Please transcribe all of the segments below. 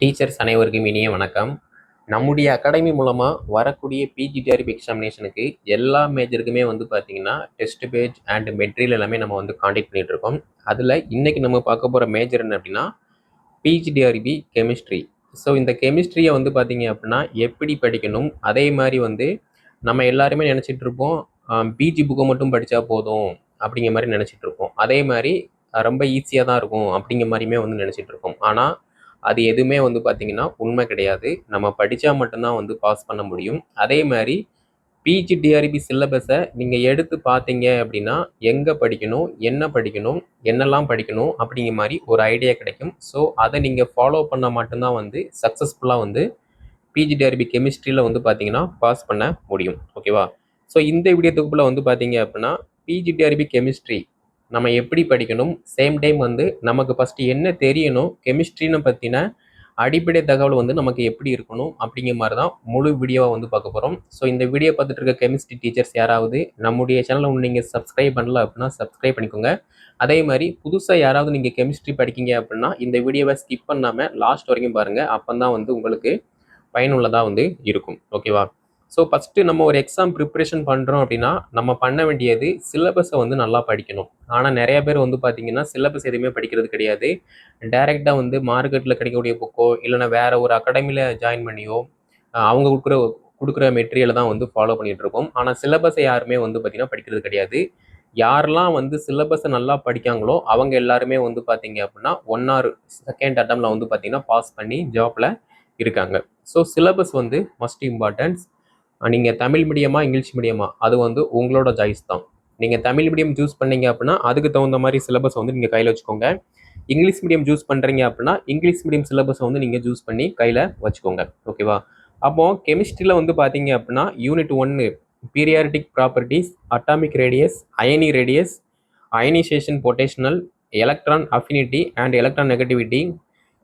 Teachers அனைவருக்கும் இனிய வணக்கம். நம்முடைய அகாடமி மூலமாக வரக்கூடிய பிஜி டிஆர்பி எக்ஸாமினேஷனுக்கு எல்லா மேஜருக்குமே வந்து பார்த்தீங்கன்னா டெஸ்ட் பேஜ் அண்ட் மெட்ரியல் எல்லாமே நம்ம வந்து காண்டாக்ட் பண்ணிகிட்ருக்கோம் இருக்கோம். அதில் இன்றைக்கி நம்ம பார்க்க போகிற மேஜர் என்ன அப்படின்னா பிஜிடிஆர்பி கெமிஸ்ட்ரி ஸோ இந்த கெமிஸ்ட்ரியை வந்து பார்த்தீங்க அப்படின்னா எப்படி படிக்கணும்? அதே மாதிரி வந்து நம்ம எல்லாருமே நினச்சிட்டு இருப்போம் பிஜி புக்கை மட்டும் படித்தா போதும் அப்படிங்கிற மாதிரி நினச்சிட்டு இருப்போம். அதே மாதிரி ரொம்ப ஈஸியாக தான் இருக்கும் அப்படிங்கிற மாதிரியுமே வந்து நினச்சிட்டு இருக்கோம் ஆனால் அது எதுவுமே வந்து பார்த்திங்கன்னா உண்மை கிடையாது. நம்ம படித்தா மட்டும்தான் வந்து பாஸ் பண்ண முடியும். அதே மாதிரி பிஜி டிஆர்பி சிலபஸை நீங்கள் எடுத்து பார்த்தீங்க அப்படின்னா எங்கே படிக்கணும் என்ன படிக்கணும் என்னெல்லாம் படிக்கணும் அப்படிங்கிற மாதிரி ஒரு ஐடியா கிடைக்கும். ஸோ அதை நீங்கள் ஃபாலோ பண்ணால் மட்டும்தான் வந்து சக்ஸஸ்ஃபுல்லாக வந்து பிஜிடிஆர்பி கெமிஸ்ட்ரியில் வந்து பார்த்தீங்கன்னா பாஸ் பண்ண முடியும். ஓகேவா ஸோ இந்த வீடியோ தொகுப்பில் வந்து பார்த்தீங்க அப்படின்னா பிஜிடிஆர்பி கெமிஸ்ட்ரி நம்ம எப்படி படிக்கணும்? சேம் டைம் வந்து நமக்கு ஃபஸ்ட்டு என்ன தெரியணும்? கெமிஸ்ட்ரின்னு பற்றின அடிப்படை தகவல் வந்து நமக்கு எப்படி இருக்கணும்? அப்படிங்கிற மாதிரி தான் முழு வீடியோவாக வந்து பார்க்க போகிறோம் ஸோ இந்த வீடியோ பார்த்துட்டு இருக்க கெமிஸ்ட்ரி டீச்சர்ஸ் யாராவது நம்முடைய சேனலை ஒன்று நீங்கள் சப்ஸ்கிரைப் பண்ணல அப்படின்னா சப்ஸ்கிரைப் பண்ணிக்கோங்க. அதே மாதிரி புதுசாக யாராவது நீங்கள் கெமிஸ்ட்ரி படிக்கீங்க அப்படின்னா இந்த வீடியோவை ஸ்கிப் பண்ணாமல் லாஸ்ட் வரைக்கும் பாருங்கள் அப்போ தான் வந்து உங்களுக்கு பயனுள்ளதாக வந்து இருக்கும். ஓகேவா ஸோ ஃபஸ்ட்டு நம்ம ஒரு எக்ஸாம் ப்ரிப்ரேஷன் பண்ணுறோம் அப்படின்னா நம்ம பண்ண வேண்டியது சிலபஸை வந்து நல்லா படிக்கணும். ஆனால் நிறைய பேர் வந்து பார்த்தீங்கன்னா சிலபஸ் எதுவுமே படிக்கிறது கிடையாது. டைரெக்டாக வந்து மார்க்கெட்டில் கிடைக்கக்கூடிய புக்கோ இல்லைன்னா வேறு ஒரு அகாடமியில் ஜாயின் பண்ணியோ அவங்க கொடுக்குற கொடுக்குற மெட்டீரியலை தான் வந்து ஃபாலோ பண்ணிட்டு இருக்கோம் ஆனால் சிலபஸை யாருமே வந்து பார்த்திங்கன்னா படிக்கிறது கிடையாது. யாரெல்லாம் வந்து சிலபஸை நல்லா படிக்காங்களோ அவங்க எல்லாருமே வந்து பார்த்தீங்க அப்படின்னா ஒன் ஆர் செகண்ட் அட்டம்ல வந்து பார்த்தீங்கன்னா பாஸ் பண்ணி ஜாப்பில் இருக்காங்க. ஸோ சிலபஸ் வந்து மஸ்ட் இம்பார்ட்டன்ஸ் நீங்கள் தமிழ் மீடியமா இங்கிலீஷ் மீடியமா அது வந்து உங்களோட சாய்ஸ் தான். நீங்கள் தமிழ் மீடியம் சூஸ் பண்ணீங்க அப்படின்னா அதுக்கு தகுந்த மாதிரி சிலபஸ் வந்து நீங்கள் கையில் வச்சுக்கோங்க. இங்கிலீஷ் மீடியம் சூஸ் பண்ணுறீங்க அப்படின்னா இங்கிலீஷ் மீடியம் சிலபஸ் வந்து நீங்கள் சூஸ் பண்ணி கையில் வச்சுக்கோங்க. ஓகேவா அப்போ கெமிஸ்ட்ரியில் வந்து பார்த்தீங்க அப்படின்னா யூனிட் ஒன்று பீரியாரிட்டிக் ப்ராப்பர்ட்டிஸ் அட்டாமிக் ரேடியஸ் அயனி radius ionisation potential electron affinity and electronegativity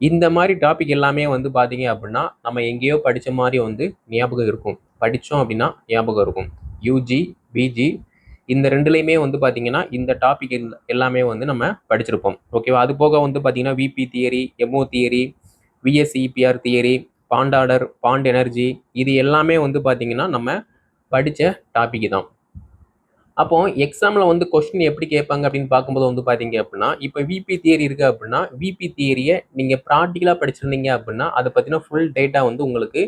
இந்த மாதிரி டாபிக் எல்லாமே வந்து பார்த்தீங்க அப்படின்னா நம்ம எங்கேயோ படித்த மாதிரி வந்து ஞாபகம் இருக்கும். படித்தோம் அப்படின்னா ஞாபகம் இருக்கும். யூஜி பிஜி இந்த ரெண்டுலேயுமே வந்து பார்த்தீங்கன்னா இந்த டாபிக் எல்லாமே வந்து நம்ம படிச்சிருப்போம். ஓகேவா அது போக வந்து பார்த்தீங்கன்னா VB theory MO theory VSEPR theory bond order bond energy இது எல்லாமே வந்து பார்த்தீங்கன்னா நம்ம படித்த டாபிக் தான். அப்போ எக்ஸாமில் வந்து கொஸ்டின் எப்படி கேட்பாங்க அப்படின்னு பார்க்கும்போது வந்து பார்த்தீங்க அப்படின்னா இப்போ விபி தியரி இருக்குது அப்படின்னா விபி தியரியை நீங்கள் ப்ராக்டிக்கலாக படிச்சிருந்தீங்க அப்படின்னா அதை பற்றின ஃபுல் டேட்டா வந்து உங்களுக்கு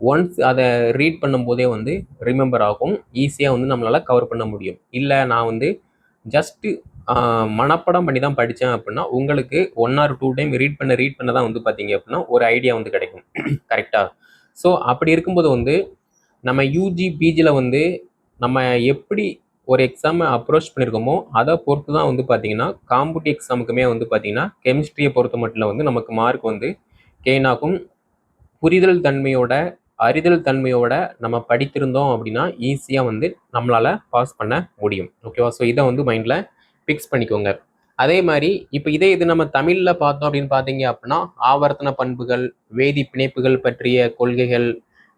ஒன்ஸ் அதை ரீட் பண்ணும்போதே வந்து ரிமெம்பர் ஆகும். ஈஸியாக வந்து நம்மளால் கவர் பண்ண முடியும். இல்லை நான் வந்து ஜஸ்ட்டு மனப்படம் பண்ணி தான் படித்தேன் அப்படின்னா உங்களுக்கு one or two time read பண்ண ரீட் பண்ண தான் வந்து பார்த்தீங்க அப்படின்னா ஒரு ஐடியா வந்து கிடைக்கும். கரெக்டாக ஸோ அப்படி இருக்கும்போது வந்து நம்ம யூஜி பிஜியில் வந்து நம்ம எப்படி ஒரு எக்ஸாமை அப்ரோச் பண்ணியிருக்கோமோ அதை பொறுத்து தான் வந்து பார்த்தீங்கன்னா காம்படிட்டிவ் எக்ஸாமுக்குமே வந்து பார்த்தீங்கன்னா கெமிஸ்ட்ரியை பொறுத்த மட்டும் வந்து நமக்கு மார்க் வந்து கெயினாகும் புரிதல் தன்மையோட அறிதல் தன்மையோட நம்ம படித்திருந்தோம் அப்படின்னா ஈஸியாக வந்து நம்மளால் பாஸ் பண்ண முடியும். ஓகேவா ஸோ இதை வந்து மைண்டில் ஃபிக்ஸ் பண்ணிக்கோங்க. அதே மாதிரி இப்போ இதே இது நம்ம தமிழில் பார்த்தோம் அப்படின்னு பார்த்தீங்க அப்படின்னா ஆவர்த்தன பண்புகள் வேதி பிணைப்புகள் பற்றிய கொள்கைகள்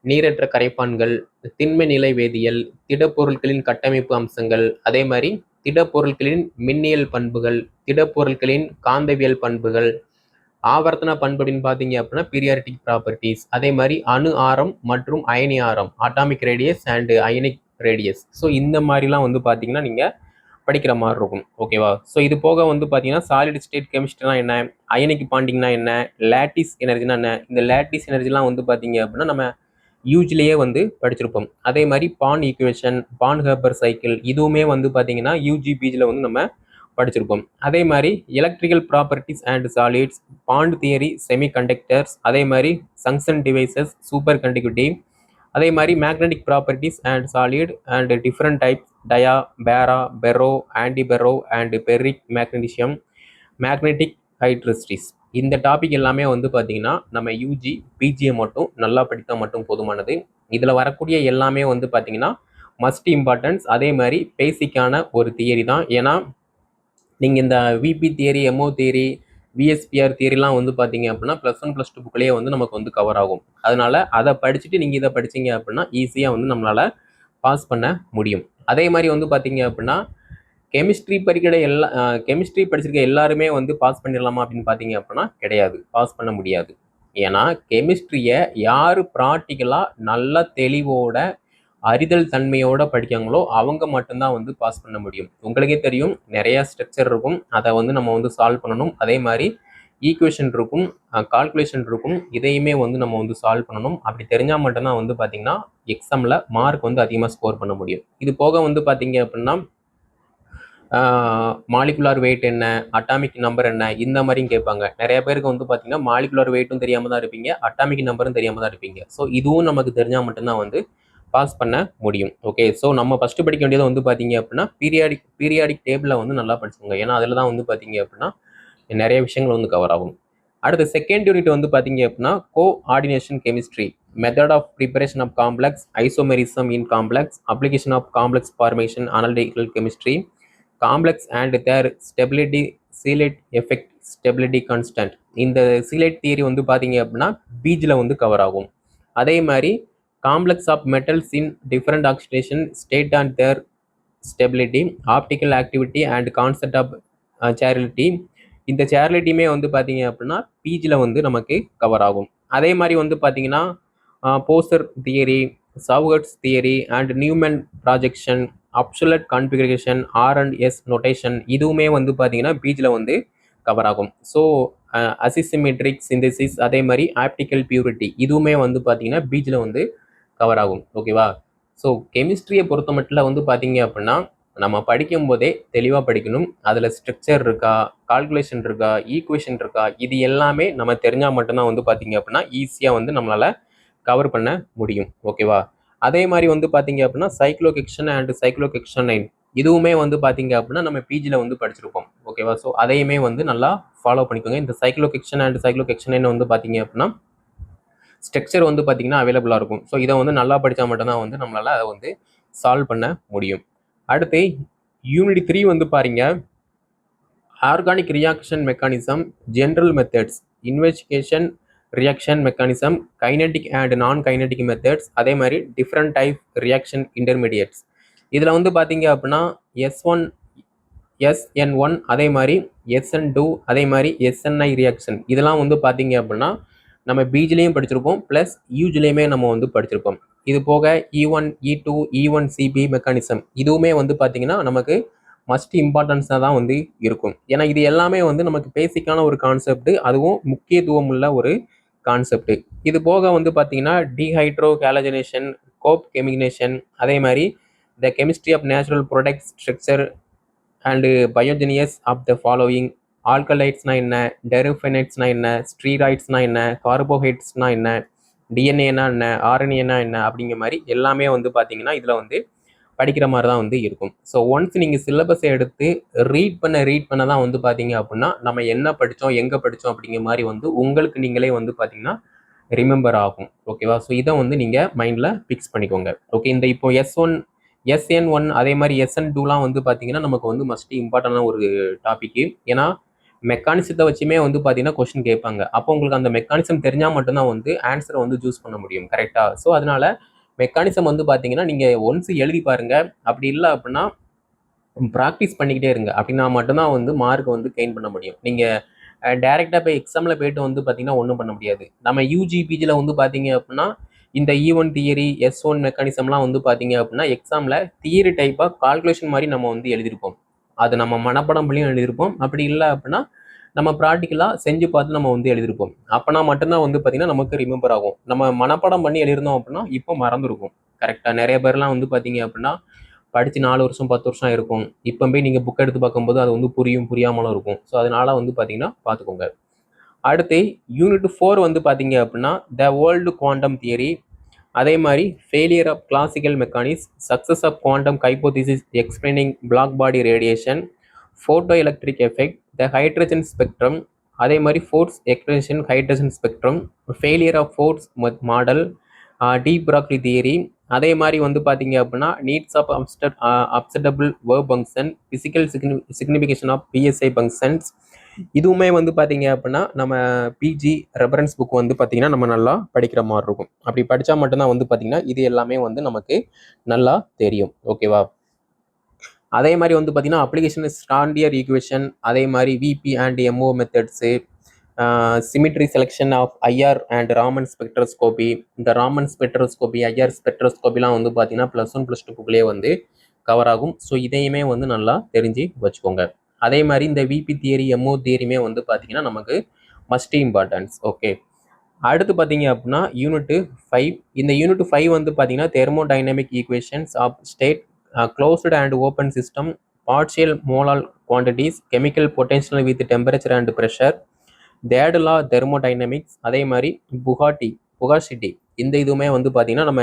நீரற்ற கரைப்பான்கள் திண்ம நிலை வேதியியல் திடப்பொருட்களின் கட்டமைப்பு அம்சங்கள் அதே மாதிரி திடப்பொருட்களின் மின்னியல் பண்புகள் திடப்பொருட்களின் காந்தவியல் பண்புகள் ஆவர்த்தன பண்பு அப்படின்னு பார்த்தீங்க அப்படின்னா பீரியாரிட்டிக் ப்ராப்பர்ட்டிஸ் அதே மாதிரி அணு ஆரம் மற்றும் அயனி ஆரம் atomic radius and ionic radius so இந்த மாதிரிலாம் வந்து பார்த்தீங்கன்னா நீங்கள் படிக்கிற மாதிரி இருக்கும். ஓகேவா ஸோ இது போக வந்து பார்த்தீங்கன்னா சாலிட் ஸ்டேட் கெமிஸ்ட்ரினா என்ன? அயனிக் பாண்டிங்னா என்ன? லேட்டிஸ் எனர்ஜினா என்ன? இந்த லேட்டிஸ் எனர்ஜிலாம் வந்து பார்த்தீங்க அப்படின்னா நம்ம யூஜிலேயே வந்து படிச்சிருப்போம். அதே மாதிரி Born equation Born Haber cycle இதுவுமே வந்து பார்த்தீங்கன்னா யூஜி பிஜியில் வந்து நம்ம படிச்சிருப்போம். அதே மாதிரி electrical properties and solids band theory semiconductors அதே மாதிரி சங்ஷன் டிவைசஸ் சூப்பர் கண்டிக்யூட்டி அதே மாதிரி magnetic properties and solid and different types dia para ferro antiferro and ferric magnetism magnetic ஹைட்ரிஸ்டிஸ் இந்த டாபிக் எல்லாமே வந்து பார்த்தீங்கன்னா நம்ம யூஜி பிஜிஏ மட்டும் நல்லா படித்தா மட்டும் போதுமானது. இதில் வரக்கூடிய எல்லாமே வந்து பார்த்தீங்கன்னா மஸ்ட் இம்பார்ட்டன்ஸ் அதே மாதிரி பேசிக்கான ஒரு தியரி தான். ஏன்னா நீங்கள் இந்த VB theory MO theory VSEPR தியரிலாம் வந்து பார்த்தீங்க அப்படின்னா ப்ளஸ் ஒன் ப்ளஸ் டூ புக்லேயே வந்து நமக்கு வந்து கவர் ஆகும். அதனால் அதை படிச்சுட்டு நீங்கள் இதை படிச்சீங்க அப்படின்னா ஈஸியாக வந்து நம்மளால் பாஸ் பண்ண முடியும். அதே மாதிரி வந்து பார்த்தீங்க அப்படின்னா கெமிஸ்ட்ரி படிக்கிற எல்லா கெமிஸ்ட்ரி படிச்சிருக்க எல்லாருமே வந்து பாஸ் பண்ணிடலாமா அப்படின்னு பார்த்தீங்க அப்படின்னா கிடையாது. பாஸ் பண்ண முடியாது. ஏன்னா கெமிஸ்ட்ரியை யார் ப்ராக்டிக்கலாக நல்லா தெளிவோட அறிதல் தன்மையோட படிக்காங்களோ அவங்க மட்டும்தான் வந்து பாஸ் பண்ண முடியும். உங்களுக்கே தெரியும் நிறைய ஸ்ட்ரக்சர் இருக்கும். அதை வந்து நம்ம வந்து சால்வ் பண்ணணும். அதே மாதிரி ஈக்குவேஷன் இருக்கும் கால்குலேஷன் இருக்கும். இதையுமே வந்து நம்ம வந்து சால்வ் பண்ணணும். அப்படி தெரிஞ்சால் மட்டும்தான் வந்து பார்த்திங்கன்னா எக்ஸாமில் மார்க் வந்து அதிகமாக ஸ்கோர் பண்ண முடியும். இது போக வந்து பார்த்தீங்க அப்படின்னா மாலிகுலார் வெயிட் என்ன அட்டாமிக் நம்பர் என்ன இந்த மாதிரியும் கேட்பாங்க. நிறைய பேருக்கு வந்து பார்த்தீங்கன்னா மாலிகுலார் வெயிட்டும் தெரியாமல் தான் இருப்பீங்க அட்டாமிக் நம்பரும் தெரியாமல் தான் இருப்பீங்க. ஸோ இதுவும் நமக்கு தெரிஞ்சால் மட்டும்தான் வந்து பாஸ் பண்ண முடியும். ஓகே ஸோ நம்ம ஃபஸ்ட்டு படிக்க வேண்டியது வந்து பார்த்தீங்க அப்படின்னா பீரியாடிக் பீரியாடிக் டேபிளில் வந்து நல்லா படிச்சுக்கோங்க. ஏன்னா அதில் தான் வந்து பார்த்தீங்க அப்படின்னா நிறைய விஷயங்கள் வந்து கவர் ஆகும். அடுத்து செகண்ட் யூனிட் வந்து பார்த்தீங்க அப்படின்னா coordination chemistry method of preparation of complex isomerism in complex application of complex formation analytical chemistry complex and their stability chelate effect stability constant இந்த சீலேட் தியரி வந்து பார்த்தீங்க அப்படின்னா பீஜில் வந்து கவர் ஆகும். அதே மாதிரி complex of metals in different oxidation state and their stability optical activity and concept of chirality இந்த சேரிலிட்டியுமே வந்து பார்த்தீங்க அப்படின்னா பிஜியில் வந்து நமக்கு கவர் ஆகும். அதே மாதிரி வந்து பார்த்தீங்கன்னா poster theory சவுகட்ஸ் theory and Newman projection absolute configuration R and S notation இதுவுமே வந்து பார்த்தீங்கன்னா பீச்சில் வந்து கவர் ஆகும். ஸோ அசிசிமெட்ரிக் சிந்தசிஸ் அதே மாதிரி ஆப்டிக்கல் பியூரிட்டி இதுவுமே வந்து பார்த்தீங்கன்னா பீச்சில் வந்து கவர் ஆகும். ஓகேவா ஸோ கெமிஸ்ட்ரியை பொறுத்த மட்டும் வந்து பார்த்தீங்க அப்படின்னா நம்ம படிக்கும் போதே தெளிவாக படிக்கணும். அதில் ஸ்ட்ரக்சர் இருக்கா? கால்குலேஷன் இருக்கா? ஈக்குவேஷன் இருக்கா? இது எல்லாமே நம்ம தெரிஞ்சால் மட்டும்தான் வந்து பார்த்தீங்க அப்படின்னா ஈஸியாக வந்து நம்மளால் கவர் பண்ண முடியும். ஓகேவா அதே மாதிரி வந்து பார்த்தீங்க அப்படின்னா சைக்ளோகெக்ஷன் அண்ட் சைக்ளோகெக்ஷனைன் இதுவுமே வந்து பார்த்தீங்க அப்படின்னா நம்ம பிஜியில் வந்து படிச்சிருப்போம். ஓகேவா ஸோ அதையுமே வந்து நல்லா ஃபாலோ பண்ணிக்கோங்க. இந்த சைக்ளோகெக்ஷன் அண்ட் சைக்ளோகெக்ஷனைன் வந்து பார்த்தீங்க அப்படின்னா ஸ்ட்ரக்சர் வந்து பார்த்தீங்கன்னா அவைலபிளாக இருக்கும். ஸோ இதை வந்து நல்லா படித்தா மட்டும்தான் வந்து நம்மளால் அதை வந்து சால்வ் பண்ண முடியும். அடுத்து யூனிட் த்ரீ வந்து பாருங்க. Organic reaction mechanism general methods investigation reaction mechanism kinetic and non kinetic methods அதே மாதிரி டிஃப்ரெண்ட் டைப் ரியாக்ஷன் இன்டர்மீடியட்ஸ் இதில் வந்து பார்த்தீங்க அப்படின்னா எஸ் ஒன் எஸ்என் ஒன் அதே மாதிரி எஸ்என் டூ அதே மாதிரி எஸ்என்ஐ ரியாக்ஷன் இதெல்லாம் வந்து பார்த்தீங்க அப்படின்னா நம்ம பிஜிலையும் படிச்சிருப்போம் ப்ளஸ் யூஜ்லேயுமே நம்ம வந்து படிச்சிருப்போம். இது போக E one E two E one CB mechanism இதுவுமே வந்து பார்த்திங்கன்னா நமக்கு மஸ்ட் இம்பார்ட்டன்ஸாக தான் வந்து இருக்கும். ஏன்னா இது எல்லாமே வந்து நமக்கு பேசிக்கான ஒரு கான்செப்ட் அதுவும் முக்கியத்துவம் உள்ள ஒரு கான்செப்ட் இது போக வந்து பார்த்தீங்கன்னா டிஹைட்ரோ கேலஜனேஷன் கோப் கெமினேஷன் அதே மாதிரி the chemistry of natural product structure and biogenesis of the following ஆல்கலைட்ஸ்னா என்ன? டெரிஃபைனைட்ஸ்னா என்ன? ஸ்ட்ரீராய்ட்ஸ்னா என்ன? கார்போஹைட்ஸ்னா என்ன? டிஎன்ஏனா என்ன? ஆர்என்ஏனா என்ன? அப்படிங்கிற மாதிரி எல்லாமே வந்து பார்த்தீங்கன்னா இதில் வந்து படிக்கிற மாதிரி தான் வந்து இருக்கும். ஸோ ஒன்ஸ் நீங்கள் சிலபஸை எடுத்து ரீட் பண்ண ரீட் பண்ண தான் வந்து பார்த்தீங்க அப்படின்னா நம்ம என்ன படித்தோம் எங்கே படித்தோம் அப்படிங்கிற மாதிரி வந்து உங்களுக்கு நீங்களே வந்து பார்த்தீங்கன்னா ரிமெம்பர் ஆகும். ஓகேவா ஸோ இதை வந்து நீங்கள் மைண்டில் ஃபிக்ஸ் பண்ணிக்கோங்க. ஓகே இந்த இப்போ எஸ் ஒன் எஸ்என் ஒன் அதே மாதிரி எஸ்என் டூலாம் வந்து பார்த்தீங்கன்னா நமக்கு வந்து மஸ்ட் இம்பார்ட்டண்டான ஒரு டாப்பிக்கு ஏன்னா மெக்கானிசத்தை வச்சுமே வந்து பார்த்தீங்கன்னா கொஸ்டின் கேட்பாங்க. அப்போ உங்களுக்கு அந்த மெக்கானிசம் தெரிஞ்சால் மட்டும்தான் வந்து ஆன்சரை வந்து சூஸ் பண்ண முடியும். கரெக்டாக ஸோ அதனால மெக்கானிசம் வந்து பார்த்தீங்கன்னா நீங்கள் ஒன்ஸ் எழுதி பாருங்கள் அப்படி இல்லை அப்படின்னா ப்ராக்டிஸ் பண்ணிக்கிட்டே இருங்க. அப்படின்னா மட்டும்தான் வந்து மார்க் வந்து கெயின் பண்ண முடியும். நீங்கள் டேரெக்டாக போய் எக்ஸாமில் போயிட்டு வந்து பார்த்தீங்கன்னா ஒன்றும் பண்ண முடியாது. நம்ம யூஜிபிஜியில் வந்து பார்த்தீங்க அப்படின்னா இந்த E one theory S one மெக்கானிசம்லாம் வந்து பார்த்தீங்க அப்படின்னா எக்ஸாமில் தியரி டைப்பாக கால்குலேஷன் மாதிரி நம்ம வந்து எழுதியிருப்போம். அது நம்ம மனப்படம் பண்ணியும் எழுதியிருப்போம். அப்படி இல்லை அப்படின்னா நம்ம ப்ராக்டிக்கலாக செஞ்சு பார்த்து நம்ம வந்து எழுதியிருப்போம் அப்போனா மட்டும்தான் வந்து பார்த்திங்கன்னா நமக்கு ரிமெம்பர் ஆகும். நம்ம மனப்பாடம் பண்ணி எழுதிருந்தோம் அப்படின்னா இப்போ மறந்துருக்கும். கரெக்டாக நிறைய பேர்லாம் வந்து பார்த்தீங்க அப்படின்னா படித்து நாலு வருஷம் பத்து வருஷம் இருக்கும் இப்போ போய் நீங்கள் புக் எடுத்து பார்க்கும்போது அது வந்து புரியும் புரியாமலும் இருக்கும். ஸோ அதனால் வந்து பார்த்தீங்கன்னா பார்த்துக்கோங்க. அடுத்து யூனிட் ஃபோர் வந்து பார்த்தீங்க அப்படின்னா த வேர்ல்டு குவாண்டம் தியரி அதே மாதிரி failure of classical mechanics success of quantum hypothesis explaining black body radiation photo electric effect the hydrogen spectrum அதே மாதிரி force expression hydrogen spectrum failure of force model de Broglie theory அதே மாதிரி வந்து பார்த்தீங்க அப்படின்னா needs of upstead acceptable wave function physical signi signification of psi functions இதுவுமே வந்து பார்த்தீங்க அப்படின்னா நம்ம பிஜி ரெஃபரன்ஸ் புக் வந்து பார்த்தீங்கன்னா நம்ம நல்லா படிக்கிற மாதிரி இருக்கும். அப்படி படித்தா மட்டும்தான் வந்து பார்த்தீங்கன்னா இது எல்லாமே வந்து நமக்கு நல்லா தெரியும். ஓகேவா அதே மாதிரி வந்து பார்த்தீங்கன்னா அப்ளிகேஷன் ஸ்டாண்டியர் ஈக்குவேஷன் அதே மாதிரி VB and MO methods symmetry selection of IR and Raman spectroscopy இந்த ராமன் ஸ்பெக்ட்ரோஸ்கோபி ஐஆர் ஸ்பெக்ட்ரோஸ்கோபிலாம் வந்து பார்த்தீங்கன்னா ப்ளஸ் ஒன் ப்ளஸ் டூக்குள்ளேயே வந்து கவர் ஆகும். ஸோ இதையுமே வந்து நல்லா தெரிஞ்சு வச்சுக்கோங்க. அதே மாதிரி இந்த விபி தியரி எம்ஓ தியரியுமே வந்து பார்த்தீங்கன்னா நமக்கு மஸ்ட் இம்பார்ட்டன்ஸ் ஓகே அடுத்து பார்த்தீங்க அப்படின்னா யூனிட் ஃபைவ் இந்த யூனிட் ஃபைவ் வந்து பார்த்தீங்கன்னா thermodynamic equations of state closed and open system partial molal quantities chemical potential with temperature and pressure தேடலா law thermodynamics அதே மாதிரி புகாட்டி புகாசிட்டி இந்த இதுவுமே வந்து பார்த்தீங்கன்னா நம்ம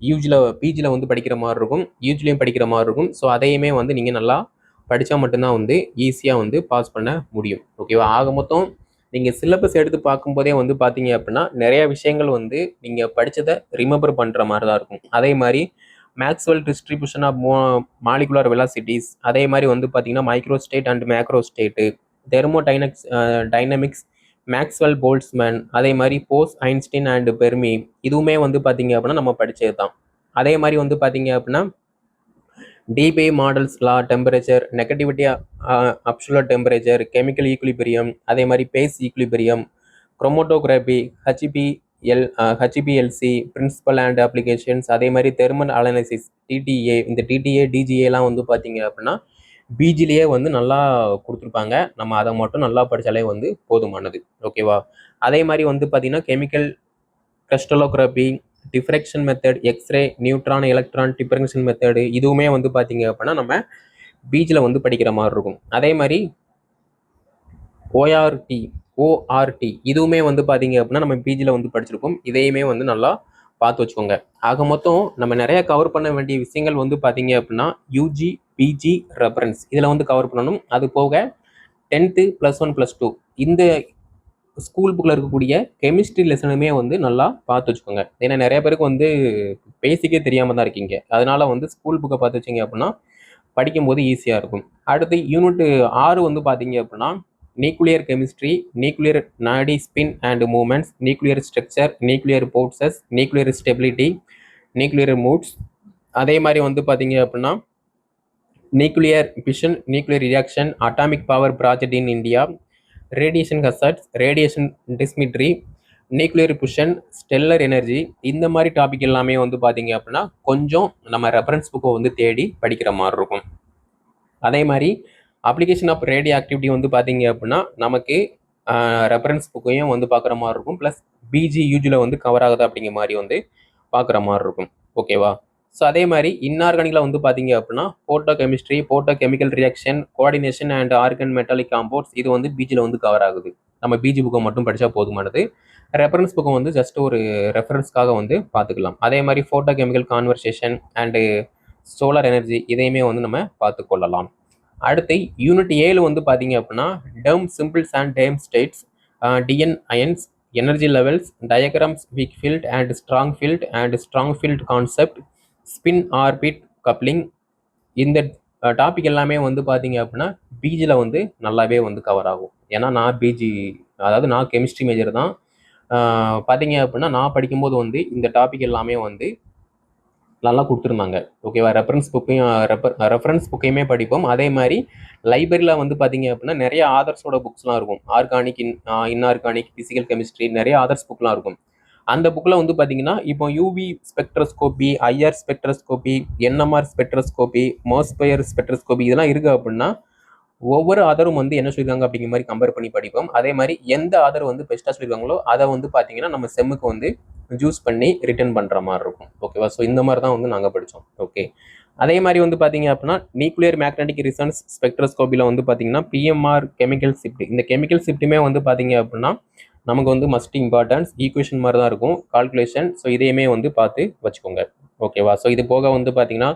யூஜியில் பிஜியில் வந்து படிக்கிற மாதிரி இருக்கும். யூஜிலையும் படிக்கிற மாதிரி இருக்கும். ஸோ அதையுமே வந்து நீங்கள் நல்லா படித்தா மட்டும்தான் வந்து ஈஸியாக வந்து பாஸ் பண்ண முடியும். ஓகேவா ஆக மொத்தம் நீங்கள் சிலபஸ் எடுத்து பார்க்கும்போதே வந்து பார்த்தீங்க அப்படின்னா நிறைய விஷயங்கள் வந்து நீங்கள் படித்ததை ரிமெம்பர் பண்ணுற மாதிரி தான் இருக்கும். அதே மாதிரி Maxwell distribution of mo molecular velocities அதே மாதிரி வந்து பார்த்தீங்கன்னா micro state and macro state thermo டைனக்ஸ் dynamics Maxwell Boltzmann அதே மாதிரி போஸ் ஐன்ஸ்டீன் அண்ட் பெர்மி இதுவுமே வந்து பார்த்தீங்க அப்படின்னா நம்ம படித்தது தான் அதே மாதிரி வந்து பார்த்தீங்க அப்படின்னா Debye models law temperature negativity absolute temperature chemical equilibrium அதே மாதிரி phase equilibrium chromatography HP L HPLC principle and applications அதே மாதிரி தெர்மல் அனாலிசிஸ் டிடிஏ இந்த டிடிஏ டிஜிஏலாம் வந்து பார்த்தீங்க அப்படின்னா பிஜிலேயே வந்து நல்லா கொடுத்துருப்பாங்க. நம்ம அதை மட்டும் நல்லா படித்தாலே வந்து போதுமானது. ஓகேவா அதே மாதிரி வந்து பார்த்தீங்கன்னா chemical crystallography diffraction method X ray neutron electron diffraction method இதுவுமே வந்து பார்த்தீங்க அப்படின்னா நம்ம பிஜியில் வந்து படிக்கிற மாதிரி இருக்கும். அதே மாதிரி ஓஆர்டி ஓஆர்டி இதுவுமே வந்து பார்த்தீங்க அப்படின்னா நம்ம பிஜியில் வந்து படிச்சிருக்கோம். இதையுமே வந்து நல்லா பார்த்து வச்சுக்கோங்க. ஆக மொத்தம் நம்ம நிறைய கவர் பண்ண வேண்டிய விஷயங்கள் வந்து பார்த்தீங்க அப்படின்னா யூஜி பிஜி ரெஃபரன்ஸ் இதில் வந்து கவர் பண்ணணும். அது போக tenth plus one plus two இந்த ஸ்கூல் புக்கில் இருக்கக்கூடிய கெமிஸ்ட்ரி லெசனுமே வந்து நல்லா பார்த்து வச்சுக்கோங்க. ஏன்னா நிறைய பேருக்கு வந்து பேசிக்கே தெரியாமல் தான் இருக்கீங்க. அதனால வந்து ஸ்கூல் புக்கை பார்த்து வச்சிங்க அப்படின்னா படிக்கும்போது ஈஸியாக இருக்கும். அடுத்து யூனிட் ஆறு வந்து பார்த்தீங்க அப்படின்னா நியூக்ளியர் கெமிஸ்ட்ரி நியூக்ளியர் நாடி spin and moments nuclear structure nuclear forces nuclear stability nuclear modes அதே மாதிரி வந்து பார்த்தீங்க அப்படின்னா nuclear fission nuclear reaction atomic power project in India radiation hazards radiation dosimetry nuclear fusion stellar energy இந்த மாதிரி topic எல்லாமே வந்து பார்த்தீங்க அப்படின்னா கொஞ்சம் நம்ம ரெஃபரன்ஸ் புக்கை வந்து தேடி படிக்கிற மாதிரி இருக்கும். அதே மாதிரி அப்ளிகேஷன் ஆஃப் ரேடியோ ஆக்டிவிட்டி வந்து பார்த்தீங்க அப்படின்னா நமக்கு ரெஃபரன்ஸ் புக்கையும் வந்து பார்க்குற மாதிரி இருக்கும். ப்ளஸ் பிஜி யூஜியில் வந்து கவர் ஆகுது அப்படிங்கிற மாதிரி வந்து பார்க்குற மாதிரி இருக்கும். ஓகேவா ஸோ அதே மாதிரி இன்ஆர்கானிக்கில் வந்து பார்த்தீங்க அப்படின்னா photochemistry photochemical reaction coordination and organometallic compounds இது வந்து பிஜியில் வந்து கவர் ஆகுது. நம்ம பிஜி புக்கை மட்டும் படித்தா போதுமானது. ரெஃபரன்ஸ் புக்கை வந்து ஜஸ்ட் ஒரு ரெஃபரன்ஸ்க்காக வந்து பார்த்துக்கலாம் அதே மாதிரி photochemical conversation and solar energy இதையுமே வந்து நம்ம பார்த்து கொள்ளலாம் அடுத்து யூனிட் ஏழு வந்து பார்த்தீங்க அப்படின்னா term symbols and term states T N ions energy levels diagrams weak field and strong field and strong field concept spin orbit coupling இந்த டாபிக் எல்லாமே வந்து பார்த்தீங்க அப்படின்னா பிஜியில் வந்து நல்லாவே வந்து கவர் ஆகும். ஏன்னா நான் பிஜி அதாவது நான் கெமிஸ்ட்ரி மேஜர் தான். பார்த்தீங்க அப்படின்னா நான் படிக்கும்போது வந்து இந்த டாபிக் எல்லாமே வந்து நல்லா கொடுத்துருந்தாங்க. ஓகேவா ரெஃபரன்ஸ் புக்கையும் ரெஃபர் ரெஃபரன்ஸ் புக்கையுமே படிப்போம். அதே மாதிரி லைப்ரரியில் வந்து பார்த்தீங்க அப்படின்னா நிறைய ஆதர்ஸோட புக்ஸ்லாம் இருக்கும். Organic in inorganic physical chemistry நிறைய ஆதர்ஸ் புக்லாம் இருக்கும். அந்த புக்கில் வந்து பார்த்தீங்கன்னா இப்போ UV spectroscopy IR spectroscopy NMR spectroscopy Mossbauer spectroscopy இதெல்லாம் இருக்குது அப்படின்னா ஒவ்வொரு ஆதரும் வந்து என்ன சொல்லியிருக்காங்க அப்படிங்கிற மாதிரி கம்பேர் பண்ணி படிப்போம். அதே மாதிரி எந்த ஆதர் வந்து பெஸ்ட்டாக சொல்லியிருக்காங்களோ அதை வந்து பார்த்தீங்கன்னா நம்ம செம்முக்கு வந்து ஜூஸ் பண்ணி ரிட்டர்ன் பண்ணுற மாதிரி இருக்கும். ஓகேவா ஸோ இந்த மாதிரி தான் வந்து நாங்கள் படித்தோம் ஓகே அதே மாதிரி வந்து பார்த்தீங்க அப்படின்னா நியூக்ளியர் மேக்னட்டிக் ரிசன்ஸ் ஸ்பெக்ட்ரோஸ்கோபியில் வந்து பார்த்தீங்கன்னா பிஎம்ஆர் கெமிக்கல் ஷிஃப்ட் இந்த கெமிக்கல் ஷிஃப்ட்டுமே வந்து பார்த்தீங்க அப்படின்னா நமக்கு வந்து மஸ்ட் இம்பார்ட்டன்ஸ் ஈக்குவேஷன் மாதிரி தான் இருக்கும். கால்குலேஷன் ஸோ இதையுமே வந்து பார்த்து வச்சுக்கோங்க. ஓகேவா ஸோ இது போக வந்து பார்த்தீங்கன்னா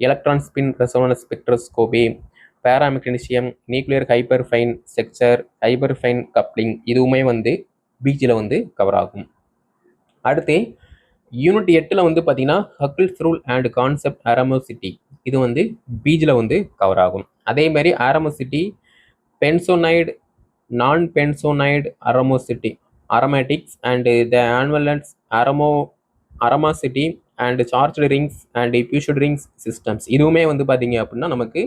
electron spin resonance spectroscopy பேராமெக்னீசியம் nuclear hyperfine structure hyperfine coupling இதுவுமே வந்து பீச்சில் வந்து கவர் ஆகும். அடுத்து யூனிட் எட்டில் வந்து பார்த்தீங்கன்னா Huckel's rule and concept aromaticity இது வந்து பீஜில் வந்து கவர் ஆகும். அதே மாதிரி aromaticity benzenoid non benzenoid aromaticity aromatics and the annulenes aroma aromaticity and charge rings and fused rings systems இதுவுமே வந்து பார்த்தீங்க அப்படின்னா நமக்கு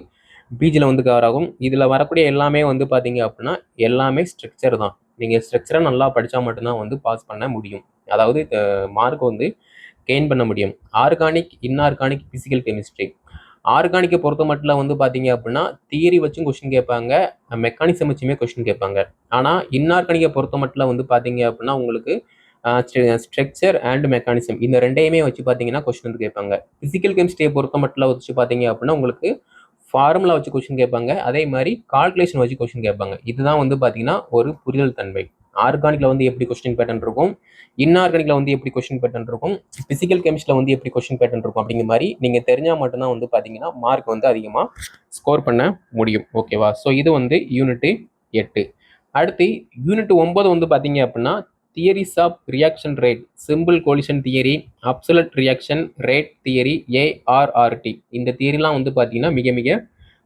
பீஜில் வந்து கவர் ஆகும். இதில் வரக்கூடிய எல்லாமே வந்து பார்த்தீங்க அப்படின்னா எல்லாமே ஸ்ட்ரக்சர் தான். நீங்கள் ஸ்ட்ரக்சரை நல்லா படித்தா மட்டும்தான் வந்து பாஸ் பண்ண முடியும். அதாவது மார்க் வந்து கெயின் பண்ண முடியும். ஆர்கானிக் இன்ஆர்கானிக் ஃபிசிக்கல் கெமிஸ்ட்ரி ஆர்கானிக்கை பொறுத்த மட்டும் வந்து பார்த்தீங்க அப்படின்னா தியரி வச்சும் கொஷின் கேட்பாங்க மெக்கானிசம் வச்சுமே கொஷின் கேட்பாங்க. ஆனால் இன்ஆர்கானிக்கை பொறுத்த மட்டும் வந்து பார்த்தீங்க அப்படின்னா உங்களுக்கு ஸ்ட்ரக்சர் அண்ட் மெக்கானிசம் இந்த ரெண்டையுமே வச்சு பார்த்தீங்கன்னா கொஸ்டின் வந்து கேட்பாங்க. ஃபிசிக்கல் கெமிஸ்ட்ரியை பொறுத்த மட்டும் வச்சு பார்த்தீங்க அப்படின்னா உங்களுக்கு ஃபார்முலா வச்சு கொஸ்டின் கேட்பாங்க. அதே மாதிரி கால்குலேஷன் வச்சு கொஸ்டின் கேட்பாங்க. இதுதான் வந்து பார்த்தீங்கன்னா ஒரு புரிதல் தன்மை. ஆர்கானிக்ல வந்து எப்படி கொஸ்டின் பேட்டர்ன் இருக்கும்? இன்ஆர்கானிக்ல வந்து எப்படி கொஸ்டின் பேட்டர்ன் இருக்கும்? பிசிக்கல் கெமிஸ்ட்ரியில் வந்து எப்படி கொஸ்டின் பேட்டர்ன் இருக்கும்? அப்படிங்கிற மாதிரி நீங்கள் தெரிஞ்சால் மட்டும்தான் வந்து பார்த்தீங்கன்னா மார்க் வந்து அதிகமாக ஸ்கோர் பண்ண முடியும். ஓகேவா ஸோ இது வந்து யூனிட்டு எட்டு. அடுத்து யூனிட் ஒன்பது வந்து பார்த்தீங்க அப்படின்னா theories of reaction rate simple collision theory absolute reaction rate theory ARRT இந்த தியரிலாம் வந்து பார்த்தீங்கன்னா மிக மிக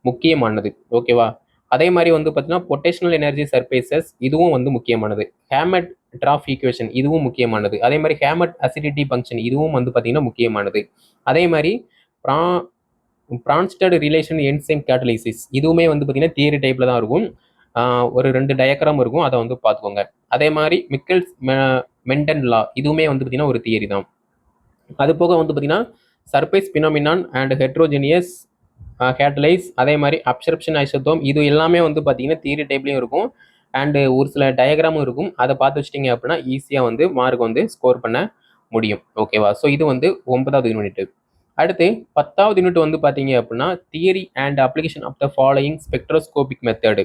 முக்கியமானது. ஓகேவா அதே மாதிரி வந்து பார்த்தீங்கன்னா பொட்டேஷனல் எனர்ஜி சர்பேசஸ் இதுவும் வந்து முக்கியமானது. ஹேமட் ட்ராஃப் ஈக்குவேஷன் இதுவும் முக்கியமானது. அதே மாதிரி ஹேமட் அசிடிட்டி ஃபங்க்ஷன் இதுவும் வந்து பார்த்தீங்கன்னா முக்கியமானது. அதே மாதிரி ப்ரா ப்ரான்ஸ்டட் ரிலேஷன் என்சைம் கேட்டலைசிஸ் இதுவுமே வந்து பார்த்தீங்கன்னா தியரி டைப்பில் தான் இருக்கும். ஒரு ரெண்டு டயக்ராம் இருக்கும் அதை வந்து பார்த்துக்கோங்க. அதே மாதிரி மிக்கல்ஸ் மென்டன் லா இதுவுமே வந்து பார்த்தீங்கன்னா ஒரு தியரி தான். அது போக வந்து பார்த்தீங்கன்னா surface phenomenon and heterogeneous catalysis அதே மாதிரி அப்சர்ப்ஷன் ஐசோத்தோம் இது எல்லாமே வந்து பார்த்தீங்கன்னா தியரி டைப்லேயும் இருக்கும். அண்டு ஒரு சில டயக்ராமும் இருக்கும். அதை பார்த்து வச்சிட்டிங்க அப்படின்னா ஈஸியாக வந்து மார்க் வந்து ஸ்கோர் பண்ண முடியும். ஓகேவா ஸோ இது வந்து ஒன்பதாவது யூனிட் அடுத்து பத்தாவது யூனிட் வந்து பார்த்தீங்க அப்படின்னா theory and application of the following spectroscopic method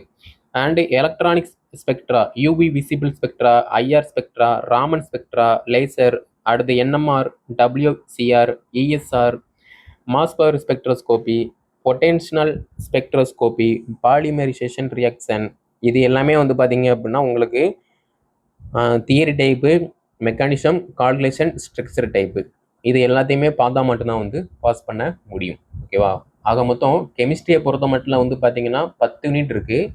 and electronics spectra UV visible spectra IR spectra Raman spectra laser அடுத்து NMR WCR ESR Mossbauer spectroscopy potential spectroscopy polymerisation reaction இது எல்லாமே வந்து பார்த்தீங்க அப்படின்னா உங்களுக்கு theory type mechanism calculation structure type இது எல்லாத்தையுமே பார்த்தா மட்டும்தான் வந்து பாஸ் பண்ண முடியும். ஓகேவா ஆக மொத்தம் கெமிஸ்ட்ரியை பொறுத்த மட்டும் வந்து பார்த்தீங்கன்னா பத்து யூனிட் இருக்குது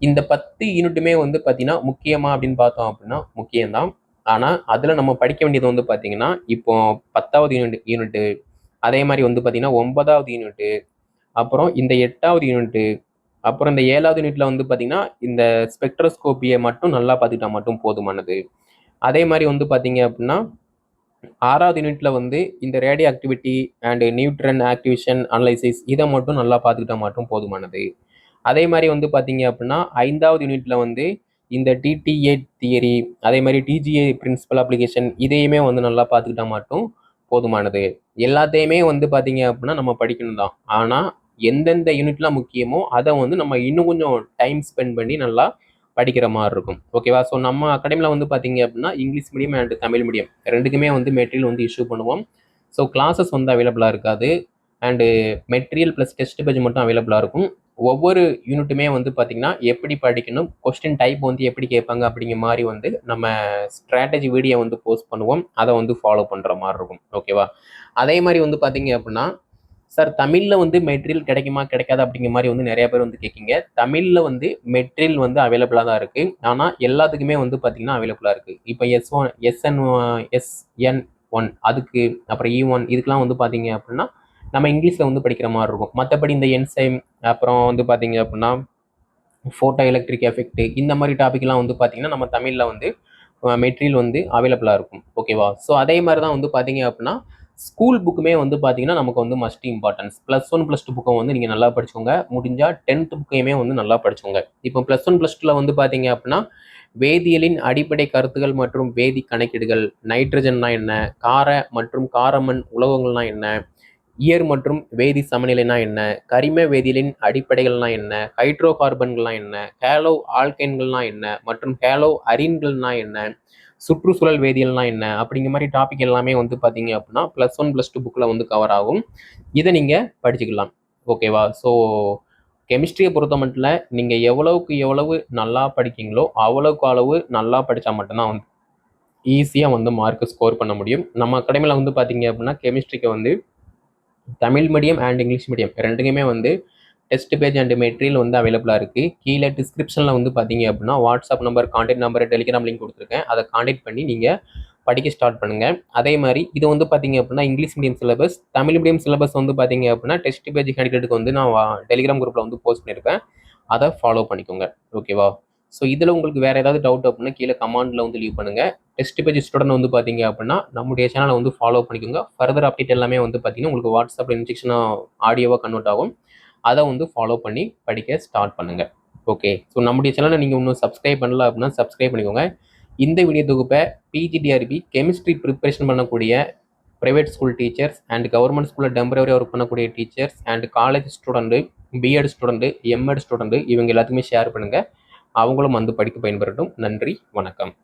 இந்த பத்து யூனிட்டுமே வந்து பார்த்தீங்கன்னா முக்கியமா அப்படின்னு பார்த்தோம் அப்படின்னா முக்கியம்தான். ஆனால் அதில் நம்ம படிக்க வேண்டியது வந்து பார்த்தீங்கன்னா இப்போ பத்தாவது யூனிட் யூனிட்டு அதே மாதிரி வந்து பார்த்தீங்கன்னா ஒன்பதாவது யூனிட்டு அப்புறம் இந்த எட்டாவது யூனிட்டு அப்புறம் இந்த ஏழாவது யூனிட்ல வந்து பார்த்தீங்கன்னா இந்த ஸ்பெக்ட்ரோஸ்கோப்பியை மட்டும் நல்லா பார்த்துக்கிட்டா மட்டும் போதுமானது. அதே மாதிரி வந்து பார்த்தீங்க அப்படின்னா ஆறாவது யூனிட்ல வந்து இந்த radioactivity and neutron activation analysis இதை மட்டும் நல்லா பார்த்துக்கிட்டா மட்டும் போதுமானது. அதே மாதிரி வந்து பார்த்தீங்க அப்படின்னா ஐந்தாவது யூனிட்ல வந்து இந்த டிடிஏ தியரி அதே மாதிரி டிஜிஏ பிரின்சிபல் அப்ளிகேஷன் இதையுமே வந்து நல்லா பார்த்துக்கிட்டா மட்டும் போதுமானது. எல்லாத்தையுமே வந்து பார்த்தீங்க அப்படின்னா நம்ம படிக்கணும் தான் ஆனால் எந்தெந்த யூனிட்லாம் முக்கியமோ அதை வந்து நம்ம இன்னும் கொஞ்சம் டைம் ஸ்பெண்ட் பண்ணி நல்லா படிக்கிற மாதிரி இருக்கும். ஓகேவா ஸோ நம்ம அகாடமியில் வந்து பார்த்தீங்க அப்படின்னா English medium and Tamil medium ரெண்டுக்குமே வந்து மெட்டீரியல் வந்து இஷ்யூ பண்ணுவோம். ஸோ கிளாஸஸ் வந்து அவைலபிளாக இருக்காது. And material plus test page மட்டும் அவைலபிளாக இருக்கும். ஒவ்வொரு யூனிட்டுமே வந்து பார்த்திங்கன்னா எப்படி படிக்கணும்? கொஸ்டின் டைப் வந்து எப்படி கேட்பாங்க? அப்படிங்கிற மாதிரி வந்து நம்ம ஸ்ட்ராட்டஜி வீடியோ வந்து போஸ்ட் பண்ணுவோம். அதை வந்து ஃபாலோ பண்ணுற மாதிரி இருக்கும். ஓகேவா அதே மாதிரி வந்து பார்த்தீங்க அப்படின்னா சார் தமிழில் வந்து மெட்டீரியல் கிடைக்குமா? கிடைக்காது? அப்படிங்கிற மாதிரி வந்து நிறைய பேர் வந்து கேட்குங்க. தமிழில் வந்து மெட்டீரியல் வந்து அவைலபிளாக தான் இருக்குது ஆனால் எல்லாத்துக்குமே வந்து பார்த்திங்கன்னா அவைலபிளாக இருக்குது இப்போ S one SN SN one அதுக்கு அப்புறம் e இ ஒன் இதுக்கெலாம் வந்து பார்த்திங்க அப்படின்னா நம்ம இங்கிலீஷில் வந்து படிக்கிற மாதிரி இருக்கும். மற்றபடி இந்த என்சைம் அப்புறம் வந்து பார்த்தீங்க அப்படின்னா ஃபோட்டோ எலக்ட்ரிக் எஃபெக்ட் இந்த மாதிரி டாபிக்லாம் வந்து பார்த்தீங்கன்னா நம்ம தமிழில் வந்து மெட்டீரியல் வந்து அவைலபிளாக இருக்கும். ஓகேவா ஸோ அதே மாதிரி தான் வந்து பார்த்தீங்க அப்படின்னா ஸ்கூல் புக்குமே வந்து பார்த்தீங்கன்னா நமக்கு வந்து must importance plus one plus two புக்கை வந்து நீங்கள் நல்லா படிச்சுக்கோங்க. முடிஞ்சால் டென்த் புக்கையுமே வந்து நல்லா படிச்சுக்கோங்க. இப்போ ப்ளஸ் ஒன் ப்ளஸ் டூவில் வந்து பார்த்தீங்க அப்படின்னா வேதியியலின் அடிப்படை கருத்துகள் மற்றும் வேதி கணக்கீடுகள் நைட்ரஜன்னா என்ன கார மற்றும் காரமண் உலோகங்கள்னா என்ன இயர் மற்றும் வேதி சமநிலைனா என்ன? கரிம வேதியிலின் அடிப்படைகள்னா என்ன? ஹைட்ரோ கார்பன்கள்லாம் என்ன? ஹேலோ ஆல்கைன்கள்னா என்ன? மற்றும் ஹேலோ அரின்கள்னா என்ன? சுற்றுச்சூழல் வேதியியல்னா என்ன? அப்படிங்கிற மாதிரி டாபிக் எல்லாமே வந்து பார்த்தீங்க அப்படின்னா ப்ளஸ் ஒன் ப்ளஸ் டூ புக்கில் வந்து கவர் ஆகும். இதை நீங்கள் படிச்சுக்கலாம். ஓகேவா ஸோ கெமிஸ்ட்ரியை பொறுத்த மட்டும் நீங்கள் எவ்வளவுக்கு எவ்வளவு நல்லா படிக்கீங்களோ அவ்வளவுக்கு அளவு நல்லா படித்தா மட்டும்தான் வந்து ஈஸியாக வந்து மார்க்கு ஸ்கோர் பண்ண முடியும். நம்ம அகாடமியில் வந்து பார்த்தீங்க அப்படின்னா கெமிஸ்ட்ரிக்கு வந்து Tamil medium and English medium ரெண்டுக்குமே வந்து டெஸ்ட் பேஜ் அண்ட் மெட்டீரியல் வந்து அவைலபிளாக இருக்குது கீழே டிஸ்கிரிப்ஷனில் வந்து பார்த்தீங்க அப்படின்னா WhatsApp number contact number Telegram link கொடுத்துருக்கேன். அதை கான்டாக்ட் பண்ணி நீங்கள் படிக்க ஸ்டார்ட் பண்ணுங்கள் அதே மாதிரி இது வந்து பார்த்தீங்க அப்படின்னா English medium syllabus Tamil medium syllabus வந்து பார்த்தீங்க அப்படின்னா டெஸ்ட் பேஜ் கேண்டிடேட்டுக்கு வந்து நான் டெலிகிராம் குரூப்பில் வந்து போஸ்ட் பண்ணியிருப்பேன் அதை ஃபாலோ பண்ணிக்கோங்க. ஓகேவா ஸோ இதில் உங்களுக்கு வேறு ஏதாவது டவுட் அப்படின்னா கீழே கமாண்டில் வந்து லீவ் பண்ணுங்கள் டெஸ்ட் பேஜ் ஸ்டூடெண்ட் வந்து பார்த்தீங்க அப்படின்னா நம்முடைய சேனலை வந்து ஃபாலோ பண்ணிக்கோங்க. ஃபர்தர் அப்டேட் எல்லாமே வந்து பார்த்தீங்கன்னா உங்களுக்கு வாட்ஸ்அப்பில் இன்ஸ்ட்ரக்ஷனாக ஆடியோவாக கன்வெர்ட் ஆகும். அதை வந்து ஃபாலோ பண்ணி படிக்க ஸ்டார்ட் பண்ணுங்கள் ஓகே ஸோ நம்முடைய சேனலை நீங்கள் இன்னும் சப்ஸ்கிரைப் பண்ணல அப்படின்னா சப்ஸ்கிரைப் பண்ணிக்கோங்க. இந்த வீடியோ தொகுப்பை பிஜிடிஆர்பி கெமிஸ்ட்ரி ப்ரிப்பரேஷன் பண்ணக்கூடிய private school teachers and government ஸ்கூலில் டெம்பரவரி ஒர்க் பண்ணக்கூடிய teachers and college student BEd student MEd student இவங்க எல்லாத்துக்குமே ஷேர் பண்ணுங்கள் அவங்களும் வந்து படிக்க பயன்பெறட்டும். நன்றி வணக்கம்.